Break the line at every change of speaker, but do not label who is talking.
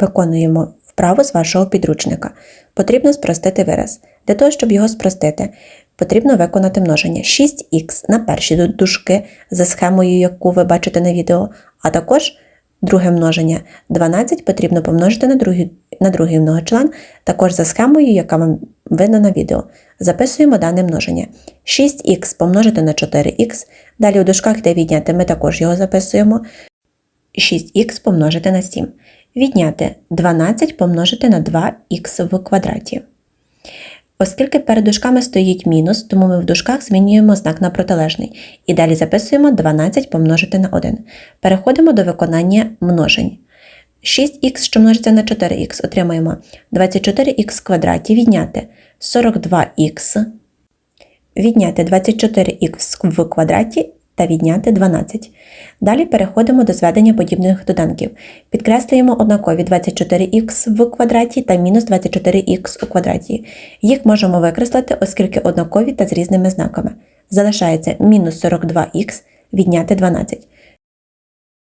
Виконуємо вправу з вашого підручника. Потрібно спростити вираз. Для того, щоб його спростити, потрібно виконати множення 6х на перші ду- дужки за схемою, яку ви бачите на відео, а також друге множення 12 потрібно помножити на другий, на другий многочлен, також за схемою, яка вам видно на відео. Записуємо дане множення. 6х помножити на 4х, далі у дужках, де відняти, ми також його записуємо. 6х помножити на 7. Відняти 12 помножити на 2х в квадраті. Оскільки перед дужками стоїть мінус, тому ми в дужках змінюємо знак на протилежний. І далі записуємо 12 помножити на 1. Переходимо до виконання множень. 6х, що множиться на 4х, отримаємо 24х в квадраті відняти 42х, відняти 24х в квадраті та відняти 12. Далі переходимо до зведення подібних доданків. Підкреслюємо однакові 24х в квадраті та мінус 24х у квадраті. Їх можемо викреслити, оскільки однакові та з різними знаками. Залишається мінус 42х відняти 12.